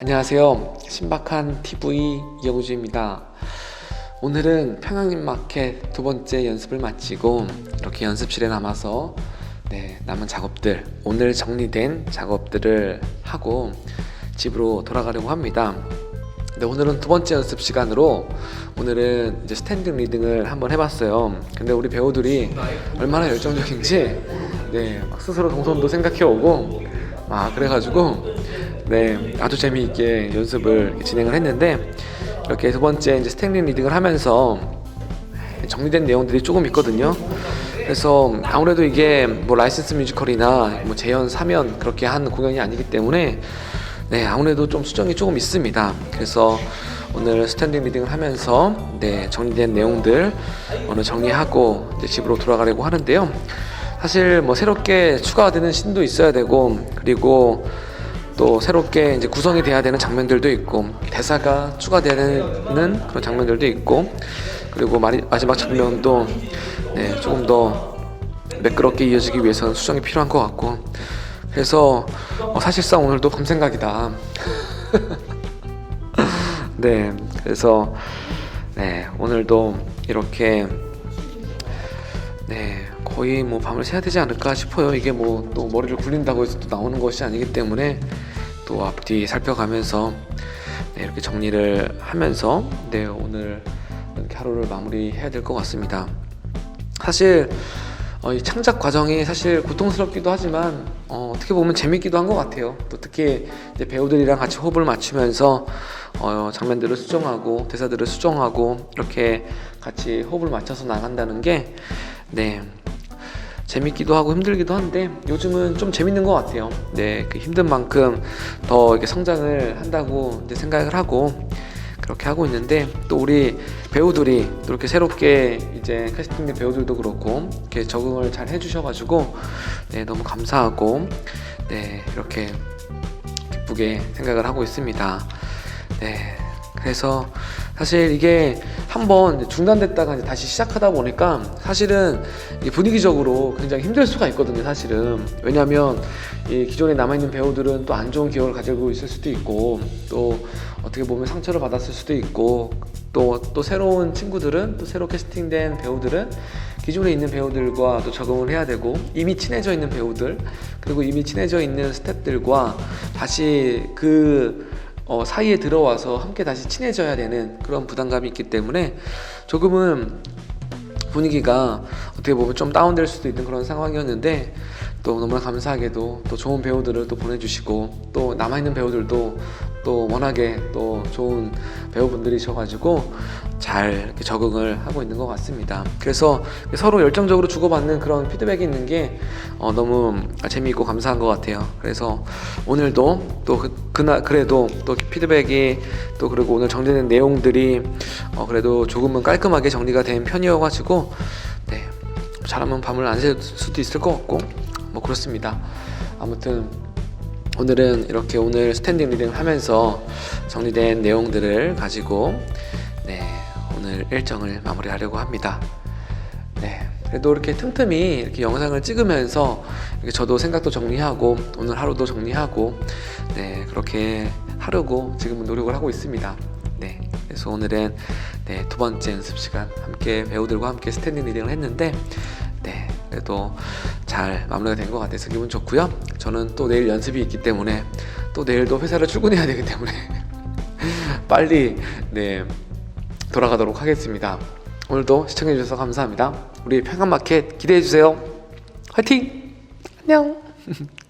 안녕하세요. 신박한 TV 이영주입니다. 오늘은 평양님 마켓 두 번째 연습을 마치고 이렇게 연습실에 남아서 네, 남은 작업들, 오늘 정리된 작업들을 하고 집으로 돌아가려고 합니다. 네, 오늘은 두 번째 연습 시간으로 오늘은 이제 스탠딩 리딩을 한번 해봤어요. 근데 우리 배우들이 얼마나 열정적인지 네, 막 스스로 동선도 생각해 오고 막 그래가지고 네 아주 재미있게 연습을 진행을 했는데 이렇게 두 번째 이제 스탠딩 리딩을 하면서 정리된 내용들이 조금 있거든요. 그래서 아무래도 이게 뭐 라이센스 뮤지컬이나 뭐 재연 사면 그렇게 한 공연이 아니기 때문에 네 아무래도 좀 수정이 조금 있습니다. 그래서 오늘 스탠딩 리딩을 하면서 네 정리된 내용들 오늘 정리하고 이제 집으로 돌아가려고 하는데요. 사실 뭐 새롭게 추가되는 신도 있어야 되고 그리고 또 새롭게 이제 구성이 돼야 되는 장면들도 있고 대사가 추가되는 그런 장면들도 있고 그리고 마지막 장면도 네, 조금 더 매끄럽게 이어지기 위해서는 수정이 필요한 것 같고 그래서 어, 사실상 오늘도 밤 생각이다. 네, 그래서 네 오늘도 이렇게 네 거의 뭐 밤을 새야 되지 않을까 싶어요. 이게 뭐 또 머리를 굴린다고 해서 또 나오는 것이 아니기 때문에 또 앞뒤 살펴가면서 네, 이렇게 정리를 하면서 네 오늘 이렇게 하루를 마무리해야 될 것 같습니다. 사실 어, 이 창작 과정이 사실 고통스럽기도 하지만 어, 떻게 보면 재밌기도 한 것 같아요. 또 특히 배우들이랑 같이 호흡을 맞추면서 어, 장면들을 수정하고 대사들을 수정하고 이렇게 같이 호흡을 맞춰서 나간다는 게 네. 재밌기도 하고 힘들기도 한데 요즘은 좀 재밌는 것 같아요. 네, 그 힘든 만큼 더 이렇게 성장을 한다고 이제 생각을 하고 그렇게 하고 있는데 또 우리 배우들이 또 이렇게 새롭게 이제 캐스팅된 배우들도 그렇고 이렇게 적응을 잘 해주셔가지고 네 너무 감사하고 네 이렇게 기쁘게 생각을 하고 있습니다. 네 그래서 사실 이게 한번 중단됐다가 이제 다시 시작하다 보니까 사실은 이 분위기적으로 굉장히 힘들 수가 있거든요, 사실은. 왜냐하면 이 기존에 남아있는 배우들은 또 안 좋은 기억을 가지고 있을 수도 있고 또 어떻게 보면 상처를 받았을 수도 있고 또, 또 새로운 친구들은 또 새로 캐스팅된 배우들은 기존에 있는 배우들과 또 적응을 해야 되고 이미 친해져 있는 배우들 그리고 이미 친해져 있는 스태프들과 다시 그 어, 사이에 들어와서 함께 다시 친해져야 되는 그런 부담감이 있기 때문에 조금은 분위기가 어떻게 보면 좀 다운될 수도 있는 그런 상황이었는데 또 너무나 감사하게도 또 좋은 배우들을 또 보내주시고 또 남아있는 배우들도 또 워낙에 또 좋은 배우분들이셔가지고 잘 적응을 하고 있는 것 같습니다. 그래서 서로 열정적으로 주고받는 그런 피드백이 있는 게 어, 너무 재미있고 감사한 것 같아요. 그래서 오늘도 또 그, 그날 그래도 또 피드백이 또 그리고 오늘 정리된 내용들이 어, 그래도 조금은 깔끔하게 정리가 된 편이어가지고 네 잘하면 밤을 안샐 수도 있을 것 같고 뭐 그렇습니다. 아무튼 오늘은 이렇게 오늘 스탠딩 리딩 하면서 정리된 내용들을 가지고 네 오늘 일정을 마무리하려고 합니다. 네 그래도 이렇게 틈틈이 이렇게 영상을 찍으면서 이렇게 저도 생각도 정리하고 오늘 하루도 정리하고 네 그렇게 하려고 지금은 노력을 하고 있습니다. 네 그래서 오늘은 네, 두 번째 연습 시간 함께 배우들과 함께 스탠딩 리딩을 했는데 네 그래도 잘 마무리가 된 것 같아서 기분 좋고요. 저는 또 내일 연습이 있기 때문에 또 내일도 회사를 출근해야 되기 때문에 빨리 네 돌아가도록 하겠습니다. 오늘도 시청해 주셔서 감사합니다. 우리 평안마켓 기대해 주세요. 화이팅! 안녕.